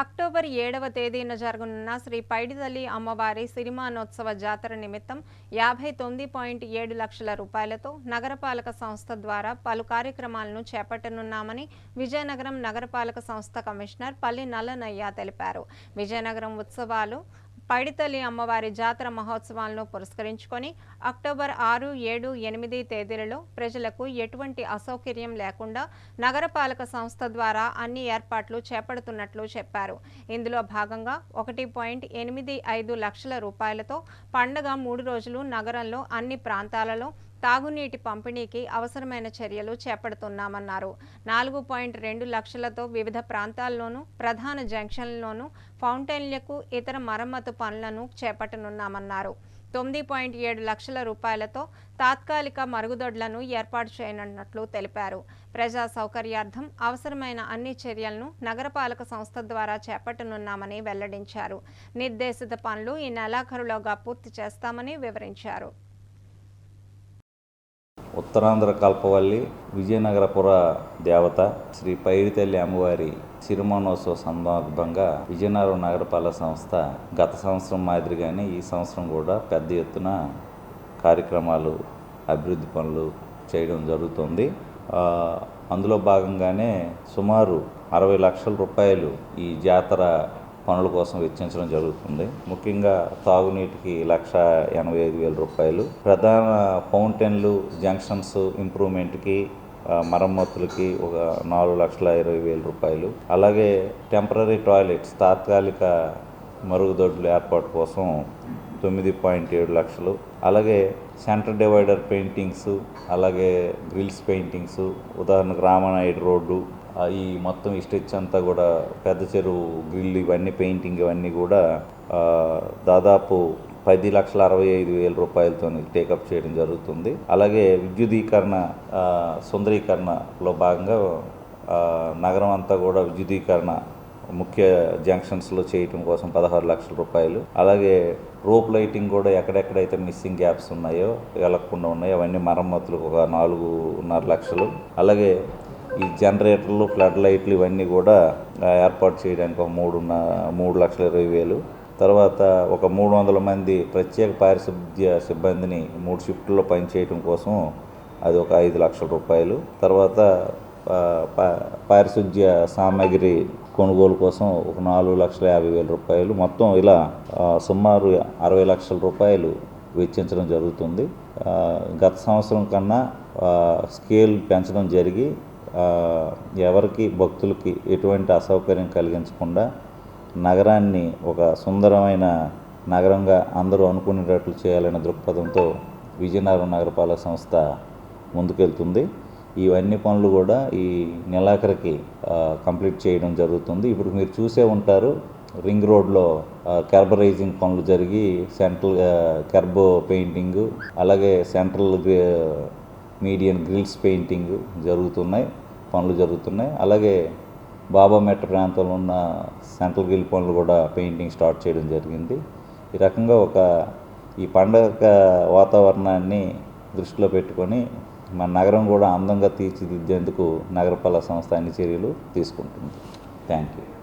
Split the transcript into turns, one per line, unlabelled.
October ఏడవ తేదీన జరగనున్న శ్రీ పైడితల్లి అమ్మవారి సిరిమానోత్సవ జాతర నిమిత్తం యాభై తొమ్మిది పాయింట్ ఏడు లక్షల రూపాయలతో నగరపాలక సంస్థ ద్వారా పలు కార్యక్రమాలను చేపట్టనున్నామని విజయనగరం నగరపాలక సంస్థ కమిషనర్ పల్లి నల్లనయ్య తెలిపారు. విజయనగరం ఉత్సవాలు పైడితల్లి అమ్మవారి జాతర మహోత్సవాలను పురస్కరించుకొని అక్టోబర్ ఆరు ఏడు ఎనిమిది తేదీలలో ప్రజలకు ఎటువంటి అసౌకర్యం లేకుండా నగరపాలక సంస్థ ద్వారా అన్ని ఏర్పాట్లు చేపడుతున్నట్లు చెప్పారు. ఇందులో భాగంగా ఒకటి పాయింట్ ఎనిమిది ఐదు లక్షల రూపాయలతో పండగ మూడు రోజులు నగరంలో అన్ని ప్రాంతాలలో తాగునీటి పంపిణీకి అవసరమైన చర్యలు చేపడుతున్నామన్నారు. నాలుగు పాయింట్ రెండు లక్షలతో వివిధ ప్రాంతాల్లోనూ ప్రధాన జంక్షన్లలోనూ ఫౌంటైన్లకు ఇతర మరమ్మతు పనులను చేపట్టనున్నామన్నారు. తొమ్మిది పాయింట్ ఏడు లక్షల రూపాయలతో తాత్కాలిక మరుగుదొడ్లను ఏర్పాటు చేయనున్నట్లు తెలిపారు. ప్రజా సౌకర్యార్థం అవసరమైన అన్ని చర్యలను నగరపాలక సంస్థ ద్వారా చేపట్టనున్నామని వెల్లడించారు. నిర్దేశిత పనులు ఈ నెలాఖరులోగా పూర్తి చేస్తామని వివరించారు.
ఉత్తరాంధ్ర కల్పవల్లి విజయనగరపుర దేవత శ్రీ పైడితల్లి అమ్మవారి సిరిమానోత్సవ సందర్భంగా విజయనగరం నగరపాలక సంస్థ గత సంవత్సరం మాదిరిగానే ఈ సంవత్సరం కూడా పెద్ద ఎత్తున కార్యక్రమాలు అభివృద్ధి పనులు చేయడం జరుగుతుంది. అందులో భాగంగానే సుమారు అరవై లక్షల రూపాయలు ఈ జాతర పనుల కోసం వెచ్చించడం జరుగుతుంది. ముఖ్యంగా తాగునీటికి లక్ష ఎనభై ఐదు వేల రూపాయలు. ప్రధాన ఫౌంటైన్లు జంక్షన్స్ ఇంప్రూవ్మెంట్కి మరమ్మతులకి ఒక నాలుగు లక్షల ఇరవై వేల రూపాయలు. అలాగే టెంపరీ టాయిలెట్స్ తాత్కాలిక మరుగుదొడ్లు ఏర్పాటు కోసం తొమ్మిది పాయింట్ ఏడు లక్షలు. అలాగే సెంటర్ డివైడర్ పెయింటింగ్స్ అలాగే గ్రిల్స్ పెయింటింగ్స్ ఉదాహరణకు రామనాయుడు రోడ్డు ఈ మొత్తం ఈ స్టెచ్ అంతా కూడా పెద్ద చెరువు గ్రిల్ ఇవన్నీ పెయింటింగ్ ఇవన్నీ కూడా దాదాపు పది లక్షల అరవై ఐదు వేల రూపాయలతో టేకప్ చేయడం జరుగుతుంది. అలాగే విద్యుదీకరణ సుందరీకరణలో భాగంగా నగరం అంతా కూడా విద్యుదీకరణ ముఖ్య జంక్షన్స్లో చేయటం కోసం పదహారు లక్షల రూపాయలు. అలాగే రోప్ లైటింగ్ కూడా ఎక్కడెక్కడైతే మిస్సింగ్ గ్యాప్స్ ఉన్నాయో వెలగకుండా ఉన్నాయో అవన్నీ మరమ్మతులకు ఒక నాలుగున్నర లక్షలు. అలాగే ఈ జనరేటర్లు ఫ్లడ్ లైట్లు ఇవన్నీ కూడా ఏర్పాటు చేయడానికి ఒక మూడు మూడు లక్షల ఇరవై వేలు. తర్వాత ఒక మూడు వందల మంది ప్రత్యేక పారిశుద్ధ్య సిబ్బందిని మూడు షిఫ్ట్లో పనిచేయడం కోసం అది ఒక ఐదు లక్షల రూపాయలు. తర్వాత పారిశుద్ధ్య సామాగ్రి కొనుగోలు కోసం ఒక నాలుగు లక్షల యాభై వేల రూపాయలు. మొత్తం ఇలా సుమారు అరవై లక్షల రూపాయలు వెచ్చించడం జరుగుతుంది. గత సంవత్సరం కన్నా స్కేల్ పెంచడం జరిగి ఎవరికి భక్తులకి ఎటువంటి అసౌకర్యం కలిగించకుండా నగరాన్ని ఒక సుందరమైన నగరంగా అందరూ అనుకునేటట్లు చేయాలనే దృక్పథంతో విజయనగరం నగరపాలక సంస్థ ముందుకెళ్తుంది. ఇవన్నీ పనులు కూడా ఈ నెలాఖరికి కంప్లీట్ చేయడం జరుగుతుంది. ఇప్పుడు మీరు చూసే ఉంటారు రింగ్ రోడ్లో ఆ, పనులు జరిగి సెంట్రల్ ఆ, పెయింటింగ్ అలాగే సెంట్రల్ మీడియన్ గ్రిల్స్ పెయింటింగ్ జరుగుతున్నాయి పనులు జరుగుతున్నాయి. అలాగే బాబా మెట్ట ప్రాంతంలో ఉన్న సెంట్రల్ గిల్ పనులు కూడా పెయింటింగ్ స్టార్ట్ చేయడం జరిగింది. ఈ రకంగా ఒక ఈ పండగ వాతావరణాన్ని దృష్టిలో పెట్టుకొని మన నగరం కూడా అందంగా తీర్చిదిద్దేందుకు నగరపాలక సంస్థ అన్ని చర్యలు తీసుకుంటుంది. Thank you.